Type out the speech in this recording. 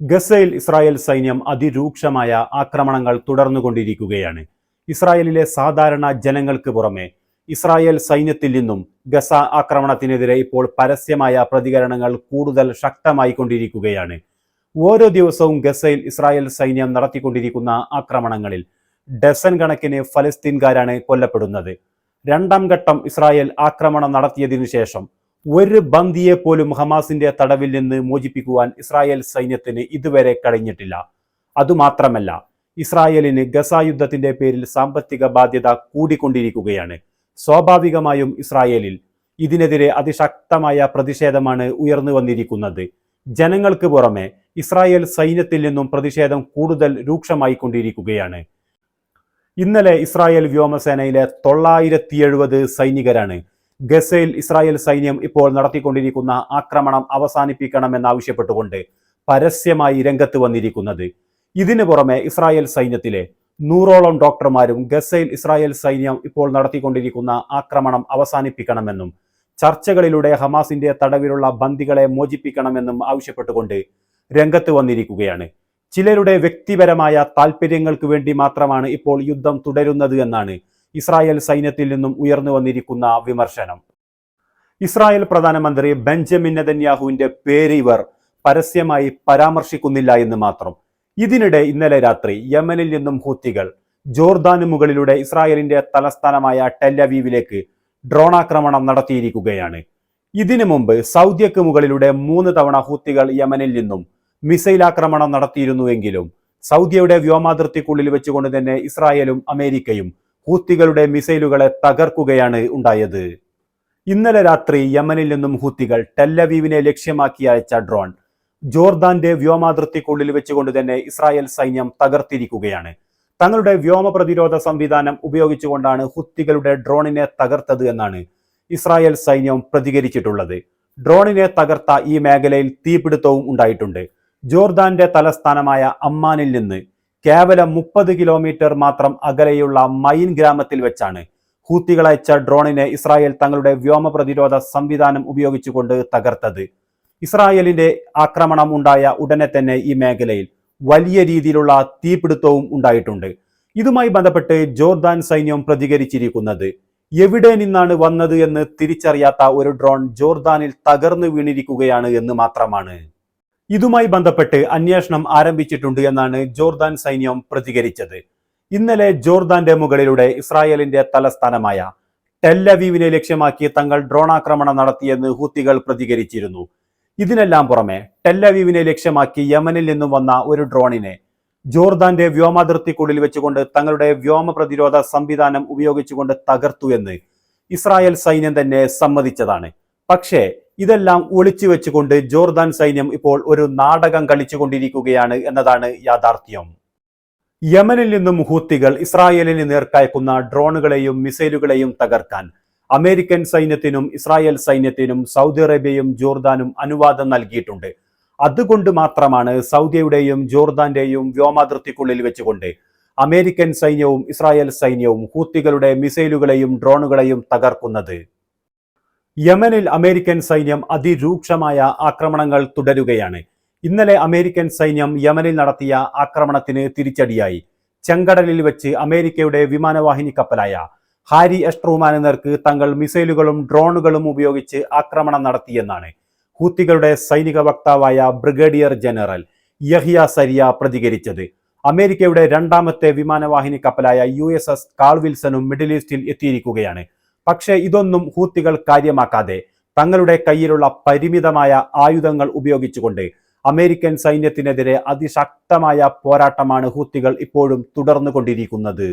ഗസയിൽ ഇസ്രായേൽ സൈന്യം അതിരൂക്ഷമായ ആക്രമണങ്ങൾ തുടർന്നുകൊണ്ടിരിക്കുകയാണ്. ഇസ്രായേലിലെ സാധാരണ ജനങ്ങൾക്ക് പുറമെ ഇസ്രായേൽ സൈന്യത്തിൽ നിന്നും ഗസ ആക്രമണത്തിനെതിരെ ഇപ്പോൾ പരസ്യമായ പ്രതികരണങ്ങൾ കൂടുതൽ ശക്തമായി കൊണ്ടിരിക്കുകയാണ് ഓരോ ദിവസവും ഗസയിൽ ഇസ്രായേൽ സൈന്യം നടത്തിക്കൊണ്ടിരിക്കുന്ന ആക്രമണങ്ങളിൽ ഡസൻ കണക്കിന് ഫലസ്തീൻകാരാണ് കൊല്ലപ്പെടുന്നത്. രണ്ടാം ഘട്ടം ഇസ്രായേൽ ആക്രമണം നടത്തിയതിനു ശേഷം ഒരു ബന്ദിയെ പോലും ഹമാസിന്റെ തടവിൽ നിന്ന് മോചിപ്പിക്കുവാൻ ഇസ്രായേൽ സൈന്യത്തിന് ഇതുവരെ കഴിഞ്ഞിട്ടില്ല. അതുമാത്രമല്ല ഇസ്രായേലിന് ഗസ യുദ്ധത്തിന്റെ പേരിൽ സാമ്പത്തിക ബാധ്യത കൂടിക്കൊണ്ടിരിക്കുകയാണ്. സ്വാഭാവികമായും ഇസ്രായേലിൽ ഇതിനെതിരെ അതിശക്തമായ പ്രതിഷേധമാണ് ഉയർന്നു വന്നിരിക്കുന്നത്. ജനങ്ങൾക്ക് പുറമെ ഇസ്രായേൽ സൈന്യത്തിൽ നിന്നും പ്രതിഷേധം കൂടുതൽ രൂക്ഷമായി കൊണ്ടിരിക്കുകയാണ് ഇന്നലെ ഇസ്രായേൽ വ്യോമസേനയിലെ തൊള്ളായിരത്തി സൈനികരാണ് ഗസയിൽ ഇസ്രായേൽ സൈന്യം ഇപ്പോൾ നടത്തിക്കൊണ്ടിരിക്കുന്ന ആക്രമണം അവസാനിപ്പിക്കണമെന്നാവശ്യപ്പെട്ടുകൊണ്ട് പരസ്യമായി രംഗത്ത് വന്നിരിക്കുന്നത്. ഇതിനു പുറമെ ഇസ്രായേൽ സൈന്യത്തിലെ നൂറോളം ഡോക്ടർമാരും ഗസയിൽ ഇസ്രായേൽ സൈന്യം ഇപ്പോൾ നടത്തിക്കൊണ്ടിരിക്കുന്ന ആക്രമണം അവസാനിപ്പിക്കണമെന്നും ചർച്ചകളിലൂടെ ഹമാസിന്റെ തടവിലുള്ള ബന്ദികളെ മോചിപ്പിക്കണമെന്നും ആവശ്യപ്പെട്ടുകൊണ്ട് രംഗത്ത് വന്നിരിക്കുകയാണ്. ചിലരുടെ വ്യക്തിപരമായ താൽപ്പര്യങ്ങൾക്ക് വേണ്ടി മാത്രമാണ് ഇപ്പോൾ യുദ്ധം തുടരുന്നത് എന്നാണ് ഇസ്രായേൽ സൈന്യത്തിൽ നിന്നും ഉയർന്നു വന്നിരിക്കുന്ന വിമർശനം. ഇസ്രായേൽ പ്രധാനമന്ത്രി ബെഞ്ചമിൻ നെതന്യാഹുവിന്റെ പേര് ഇവർ പരസ്യമായി പരാമർശിക്കുന്നില്ല എന്ന് മാത്രം. ഇതിനിടെ ഇന്നലെ രാത്രി യമനിൽ നിന്നും ഹൂത്തികൾ ജോർദാന് മുകളിലൂടെ ഇസ്രായേലിന്റെ തലസ്ഥാനമായ ടെല്ലവീവിലേക്ക് ഡ്രോൺ ആക്രമണം നടത്തിയിരിക്കുകയാണ്. ഇതിനു മുമ്പ് സൗദിയക്ക് മുകളിലൂടെ മൂന്ന് തവണ ഹൂത്തികൾ യമനിൽ നിന്നും മിസൈൽ ആക്രമണം നടത്തിയിരുന്നുവെങ്കിലും സൗദിയുടെ വ്യോമാതിർത്തിക്കുള്ളിൽ വെച്ചുകൊണ്ട് തന്നെ ഇസ്രായേലും അമേരിക്കയും ഹൂത്തികളുടെ മിസൈലുകളെ തകർക്കുകയാണ് ഉണ്ടായത്. ഇന്നലെ രാത്രി യമനിൽ നിന്നും ഹൂത്തികൾ ടെല്ലവീവിനെ ലക്ഷ്യമാക്കി അയച്ച ഡ്രോൺ ജോർദാന്റെ വ്യോമാതിർത്തിക്കുള്ളിൽ വെച്ചുകൊണ്ട് തന്നെ ഇസ്രായേൽ സൈന്യം തകർത്തിരിക്കുകയാണ്. തങ്ങളുടെ വ്യോമ പ്രതിരോധ സംവിധാനം ഉപയോഗിച്ചുകൊണ്ടാണ് ഹുത്തികളുടെ ഡ്രോണിനെ തകർത്തത് എന്നാണ് ഇസ്രായേൽ സൈന്യം പ്രതികരിച്ചിട്ടുള്ളത്. ഡ്രോണിനെ തകർത്ത ഈ മേഖലയിൽ തീപിടുത്തവും ഉണ്ടായിട്ടുണ്ട്. ജോർദാന്റെ തലസ്ഥാനമായ അമ്മാനിൽ നിന്ന് കേവലം മുപ്പത് കിലോമീറ്റർ മാത്രം അകലെയുള്ള മൈൻ ഗ്രാമത്തിൽ വെച്ചാണ് ഹൂത്തികൾ അയച്ച ഡ്രോണിനെ ഇസ്രായേൽ തങ്ങളുടെ വ്യോമ പ്രതിരോധ സംവിധാനം ഉപയോഗിച്ചുകൊണ്ട് തകർത്തത്. ഇസ്രായേലിന്റെ ആക്രമണം ഉണ്ടായ ഉടനെ തന്നെ ഈ മേഖലയിൽ വലിയ രീതിയിലുള്ള തീപിടുത്തവും ഉണ്ടായിട്ടുണ്ട്. ഇതുമായി ബന്ധപ്പെട്ട് ജോർദാൻ സൈന്യം പ്രതികരിച്ചിരിക്കുന്നത് എവിടെ നിന്നാണ് വന്നത് എന്ന് തിരിച്ചറിയാത്ത ഒരു ഡ്രോൺ ജോർദാനിൽ തകർന്നു വീണിരിക്കുകയാണ് എന്ന് മാത്രമാണ്. ഇതുമായി ബന്ധപ്പെട്ട് അന്വേഷണം ആരംഭിച്ചിട്ടുണ്ട് എന്നാണ് ജോർദാൻ സൈന്യം പ്രതികരിച്ചത്. ഇന്നലെ ജോർദാന്റെ മുകളിലൂടെ ഇസ്രായേലിന്റെ തലസ്ഥാനമായ ടെല്ലവീവിനെ ലക്ഷ്യമാക്കി തങ്ങൾ ഡ്രോൺ ആക്രമണം നടത്തിയെന്ന് ഹൂത്തികൾ പ്രതികരിച്ചിരുന്നു. ഇതിനെല്ലാം പുറമെ ടെല്ലവീവിനെ ലക്ഷ്യമാക്കി യമനിൽ നിന്നും വന്ന ഒരു ഡ്രോണിനെ ജോർദാന്റെ വ്യോമാതിർത്തിക്കുള്ളിൽ വെച്ചുകൊണ്ട് തങ്ങളുടെ വ്യോമ പ്രതിരോധ സംവിധാനം ഉപയോഗിച്ചുകൊണ്ട് തകർത്തു എന്ന് ഇസ്രായേൽ സൈന്യം തന്നെ സമ്മതിച്ചതാണ്. പക്ഷേ ഇതെല്ലാം ഒളിച്ചു വെച്ചുകൊണ്ട് ജോർദാൻ സൈന്യം ഇപ്പോൾ ഒരു നാടകം കളിച്ചുകൊണ്ടിരിക്കുകയാണ് എന്നതാണ് യാഥാർത്ഥ്യം. യമനിൽ നിന്നും ഹൂത്തികൾ ഇസ്രായേലിന് നേർക്കയക്കുന്ന ഡ്രോണുകളെയും മിസൈലുകളെയും തകർക്കാൻ അമേരിക്കൻ സൈന്യത്തിനും ഇസ്രായേൽ സൈന്യത്തിനും സൗദി അറേബ്യയും ജോർദാനും അനുവാദം നൽകിയിട്ടുണ്ട്. അതുകൊണ്ട് മാത്രമാണ് സൗദിയുടെയും ജോർദാന്റെയും വ്യോമാതിർത്തിക്കുള്ളിൽ വെച്ചുകൊണ്ട് അമേരിക്കൻ സൈന്യവും ഇസ്രായേൽ സൈന്യവും ഹൂത്തികളുടെ മിസൈലുകളെയും ഡ്രോണുകളെയും തകർക്കുന്നത്. യമനിൽ അമേരിക്കൻ സൈന്യം അതിരൂക്ഷമായ ആക്രമണങ്ങൾ തുടരുകയാണ്. ഇന്നലെ അമേരിക്കൻ സൈന്യം യമനിൽ നടത്തിയ ആക്രമണത്തിന് തിരിച്ചടിയായി. ചെങ്കടലിൽ വെച്ച് അമേരിക്കയുടെ വിമാനവാഹിനി കപ്പലായ ഹാരി എസ്ട്രൂമാന് നേർക്ക് തങ്ങൾ മിസൈലുകളും ഡ്രോണുകളും ഉപയോഗിച്ച് ആക്രമണം നടത്തിയെന്നാണ് ഹൂത്തികളുടെ സൈനിക വക്താവായ ബ്രിഗേഡിയർ ജനറൽ യഹിയ സരിയ പ്രതികരിച്ചത്. അമേരിക്കയുടെ രണ്ടാമത്തെ വിമാനവാഹിനി കപ്പലായ യു എസ് എസ് കാൾ വിൽസണും മിഡിൽ ഈസ്റ്റിൽ എത്തിയിരിക്കുകയാണ്. പക്ഷേ ഇതൊന്നും ഹൂത്തികൾ കാര്യമാക്കാതെ തങ്ങളുടെ കയ്യിലുള്ള പരിമിതമായ ആയുധങ്ങൾ ഉപയോഗിച്ചുകൊണ്ട് അമേരിക്കൻ സൈന്യത്തിനെതിരെ അതിശക്തമായ പോരാട്ടമാണ് ഹൂത്തികൾ ഇപ്പോഴും തുടർന്നുകൊണ്ടിരിക്കുന്നത്.